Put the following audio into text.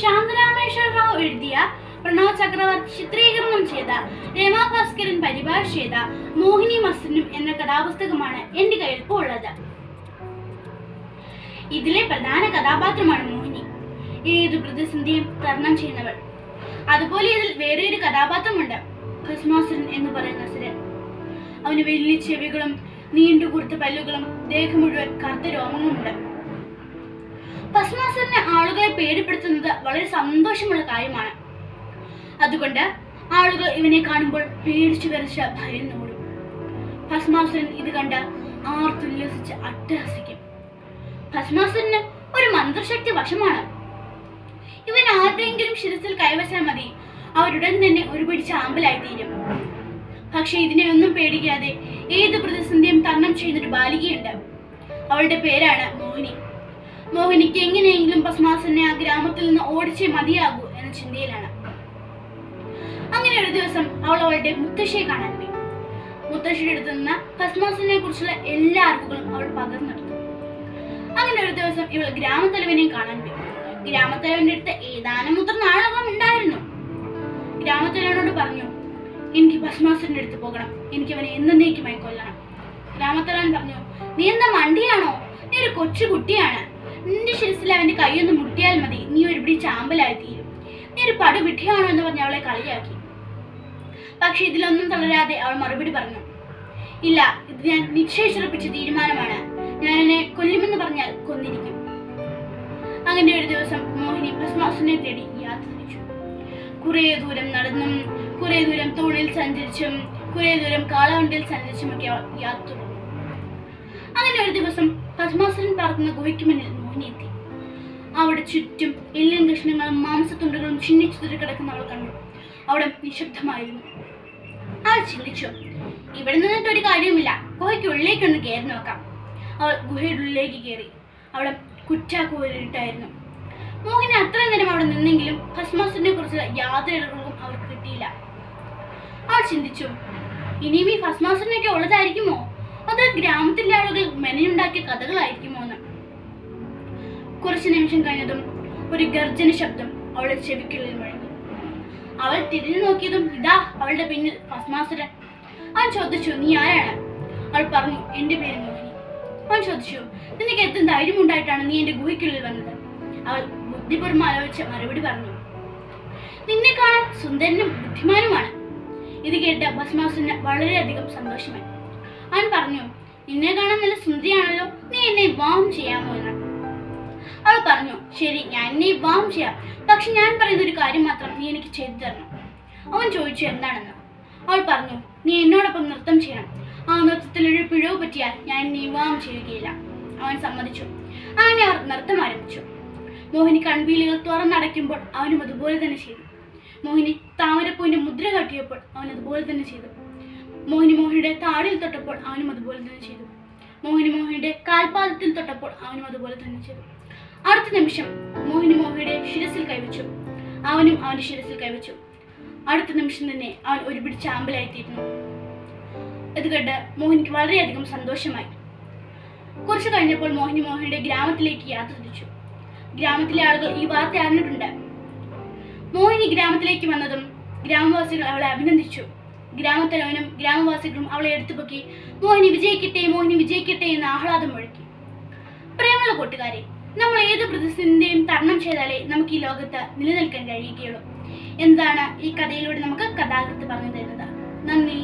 ശാന്തരാമേശ്വര റാവു എഴുതിയ പ്രണവ് ചക്രവർത്തി ചിത്രീകരണം ചെയ്ത രമാ ഭാസ്കരൻ പരിഭാഷ ചെയ്ത മോഹിനി മസ്തനും എന്ന കഥാപുസ്തകമാണ് എന്റെ കയ്യിൽ ഉള്ളത്. ഇതിലെ പ്രധാന കഥാപാത്രമാണ് മോഹിനി. ഏത് പ്രതിസന്ധിയും തരണം ചെയ്യുന്നവൾ. അതുപോലെ ഇതിൽ വേറെ ഒരു കഥാപാത്രമുണ്ട് ഭസ്മാസുരൻ എന്ന് പറയുന്ന അസുരൻ. അവന് വലിയ ചെവികളും നീണ്ടു കൊടുത്ത പല്ലുകളും ദേഹം മുഴുവൻ കറുത്ത രോമങ്ങളുമുണ്ട്. ഭസ്മാസുരനെ ആളുകളെ പേടിപ്പെടുത്തുന്നത് വളരെ സന്തോഷമുള്ള കാര്യമാണ്. അതുകൊണ്ട് ആളുകൾ ഇവനെ കാണുമ്പോൾ പേടിച്ചു വരച്ച ഭയം നോടും ഭസ്മാസുരൻ ഇത് കണ്ട് ആർത്തുല്ലസിച്ച് അട്ടഹസിക്കും. ഭസ്മാസുരന് ഒരു മന്ത്രശക്തി വശമാണ്. ഇവൻ ആരുടെയെങ്കിലും ശിരസിൽ കൈവച്ചാൽ മതി. അവരുടൻ തന്നെ ഒരു പിടി ആമ്പലായി തീരും പക്ഷെ ഇതിനെ ഒന്നും പേടിക്കാതെ ഏത് പ്രതിസന്ധിയും തരണം ചെയ്യുന്നൊരു ബാലികയുണ്ട്. അവളുടെ പേരാണ് മോഹിനി. മോഹിനിക്ക് എങ്ങനെയെങ്കിലും ഭസ്മാസനെ ആ ഗ്രാമത്തിൽ നിന്ന് ഓടിച്ചേ മതിയാകൂ എന്ന ചിന്തയിലാണ്. അങ്ങനെ ഒരു ദിവസം അവൾ അവളുടെ മുത്തശ്ശിയെ കാണാൻ പോയി. മുത്തശ്ശിയുടെ അടുത്ത് നിന്ന് ഭസ്മാസനെ കുറിച്ചുള്ള എല്ലാ അറിവുകളും അവൾ പകർന്നെടുത്തു. അങ്ങനെ ഒരു ദിവസം ഇവൾ ഗ്രാമത്തലവനെയും കാണാൻ പോയി. ഗ്രാമത്തലവന്റെ അടുത്ത് ഏതാനും മുതിർന്ന ആളുകളും ഉണ്ടായിരുന്നു. ഗ്രാമത്തലവനോട് പറഞ്ഞു എനിക്ക് ഭസ്മാസുരന്റെ അടുത്ത് പോകണം. എനിക്ക് അവനെ എന്നേക്കുമായി കൊല്ലണം. ഗ്രാമത്തലവൻ പറഞ്ഞു നീ എന്താ മണ്ടിയാണോ? നീ ഒരു കൊച്ചു കുട്ടിയാണ്. നിന്റെ ശിരസിൽ അവന്റെ കൈയൊന്ന് മുട്ടിയാൽ മതി. നീ ഒരു പിടി ചാമ്പലായി തീരും. നീ ഒരു പടു വിട്ടിയാണോ എന്ന് പറഞ്ഞ് അവളെ കളിയാക്കി. പക്ഷെ ഇതിലൊന്നും തളരാതെ അവൾ മറുപടി പറഞ്ഞു. ഇല്ല ഇത് ഞാൻ നിശ്ചയിച്ചുറപ്പിച്ച തീരുമാനമാണ്. ഞാൻ എന്നെ കൊല്ലുമെന്ന് പറഞ്ഞാൽ കൊന്നിരിക്കും. അങ്ങനെ ഒരു ദിവസം മോഹിനി ഭസ്മാസുനെ തേടി യാത്ര തിരിച്ചു കുറേ ദൂരം നടന്നും കുറേ ദൂരം തോണിൽ സഞ്ചരിച്ചും കുറേ ദൂരം കാളവണ്ടിയിൽ സഞ്ചരിച്ചുമൊക്കെ യാത്ര അങ്ങനെ ഒരു ദിവസം ഭസ്മാസുരൻ പറക്കുന്ന ഗുഹയ്ക്ക് മുന്നിൽ മോഹിനി എത്തി. അവിടെ ചുറ്റും എല്ലും കഷ്ണങ്ങളും മാംസത്തുണ്ടുകളും ചിന്നിച്ചു തുരി കിടക്കുന്ന അവൾ കണ്ടു. അവിടെ നിശബ്ദമായിരുന്നു. അവൾ ചിന്തിച്ചു ഇവിടെ നിന്നിട്ട് ഒരു കാര്യവുമില്ല. ഗുഹയ്ക്കുള്ളിലേക്കൊന്ന് കയറി നോക്കാം. അവൾ ഗുഹയുടെ ഉള്ളിലേക്ക് കയറി. അവിടെ കുറ്റാക്കൂരിട്ടായിരുന്നു. മോഹിനി അത്രയും നേരം അവിടെ നിന്നെങ്കിലും ഭസ്മാസുരനെ കുറിച്ചുള്ള യാതൊരു ഇടകളും അവർക്ക് കിട്ടിയില്ല. അവൾ ചിന്തിച്ചു ഇനിയും ഈ ഭസ്മാസുരനൊക്കെ ഉള്ളതായിരിക്കുമോ? അത് ഗ്രാമത്തിലെ ആളുകൾ മെനയുണ്ടാക്കിയ കഥകളായിരിക്കുമോ? എന്ന് കുറച്ചു നിമിഷം കഴിഞ്ഞതും ഒരു ഗർജന ശബ്ദം അവളെ ചെവിക്കുള്ളിൽ മുഴങ്ങി. അവൾ തിരിഞ്ഞു നോക്കിയതും ഇതാ അവളുടെ പിന്നിൽ ഭസ്മാസുരൻ അവൻ ചോദിച്ചു നീ ആരാണ്? അവൾ പറഞ്ഞു എന്റെ പേര് മോഹിനി. അവൻ ചോദിച്ചു നിനക്ക് എത്തും ധൈര്യമുണ്ടായിട്ടാണ് നീ എന്റെ ഗുഹയ്ക്കുള്ളിൽ വന്നത്? അവൾ ബുദ്ധിപൂർവം ആലോചിച്ച് മറുപടി പറഞ്ഞു നിന്നെ കാണാൻ സുന്ദരനും ബുദ്ധിമാനുമാണ്. ഇത് കേട്ട ഭസ്മാസുരന് വളരെയധികം സന്തോഷമായി. അവൻ പറഞ്ഞു നിന്നെ കാണാൻ നല്ല സുന്ദരിയാണല്ലോ. നീ എന്നെ വിവാഹം ചെയ്യാമോ എന്ന്? അവൾ പറഞ്ഞു ശരി ഞാൻ നീ വിവാഹം ചെയ്യാം. പക്ഷെ ഞാൻ പറയുന്ന ഒരു കാര്യം മാത്രം നീ എനിക്ക് ചെയ്തു തരണം. അവൻ ചോദിച്ചു എന്താണെന്ന്? അവൾ പറഞ്ഞു നീ എന്നോടൊപ്പം നൃത്തം ചെയ്യണം. ആ നൃത്തത്തിൽ ഒരു പിഴവ് പറ്റിയാൽ ഞാൻ നീ വാം ചെയ്യുകയില്ല. അവൻ സമ്മതിച്ചു. അങ്ങനെ അവർ നൃത്തം ആരംഭിച്ചു. മോഹിനി കൺവീലുകൾ തുറന്നടയ്ക്കുമ്പോൾ അവനും അതുപോലെ തന്നെ ചെയ്തു. മോഹിനി താമരപ്പൂവിന്റെ മുദ്ര കാട്ടിയപ്പോൾ അവൻ അതുപോലെ തന്നെ ചെയ്തു. മോഹിനി മോഹിനിയുടെ താടിയിൽ തൊട്ടപ്പോൾ അവനും അതുപോലെ തന്നെ ചെയ്തു. മോഹിനി മോഹിനിയുടെ കാൽപാദത്തിൽ തൊട്ടപ്പോൾ അവനും അതുപോലെ തന്നെ ചെയ്തു. അടുത്ത നിമിഷം മോഹിനി മോഹിയുടെ ശിരസിൽ കൈവച്ചു അവനും അവന്റെ ശിരസിൽ കൈവച്ചു അടുത്ത നിമിഷം തന്നെ അവൻ ഒരു ചാമ്പലായിത്തീരുന്നു ഇത് കണ്ട് മോഹിനിക്ക് വളരെയധികം സന്തോഷമായി. കുറച്ചു കഴിഞ്ഞപ്പോൾ മോഹിനി മോഹിനിയുടെ ഗ്രാമത്തിലേക്ക് യാത്ര തിരിച്ചു. ഗ്രാമത്തിലെ ആളുകൾ ഈ വാർത്ത അറിഞ്ഞിട്ടുണ്ട്. മോഹിനി ഗ്രാമത്തിലേക്ക് വന്നതും ഗ്രാമവാസികൾ അവളെ അഭിനന്ദിച്ചു. ഗ്രാമത്തലവനും ഗ്രാമവാസികളും അവളെ എടുത്തുപൊക്കി മോഹിനി വിജയിക്കട്ടെ മോഹിനി വിജയിക്കട്ടെ എന്ന് ആഹ്ലാദം മുഴക്കി. പ്രേമുള്ള കൂട്ടുകാരെ നമ്മൾ ഏത് പ്രതിസന്ധിയും തരണം ചെയ്താലേ നമുക്ക് ഈ ലോകത്ത് നിലനിൽക്കാൻ കഴിയുകയുള്ളൂ. എന്താണ് ഈ കഥയിലൂടെ നമുക്ക് കഥാകൃത്ത് പറഞ്ഞു തരുന്നത്? നന്ദി.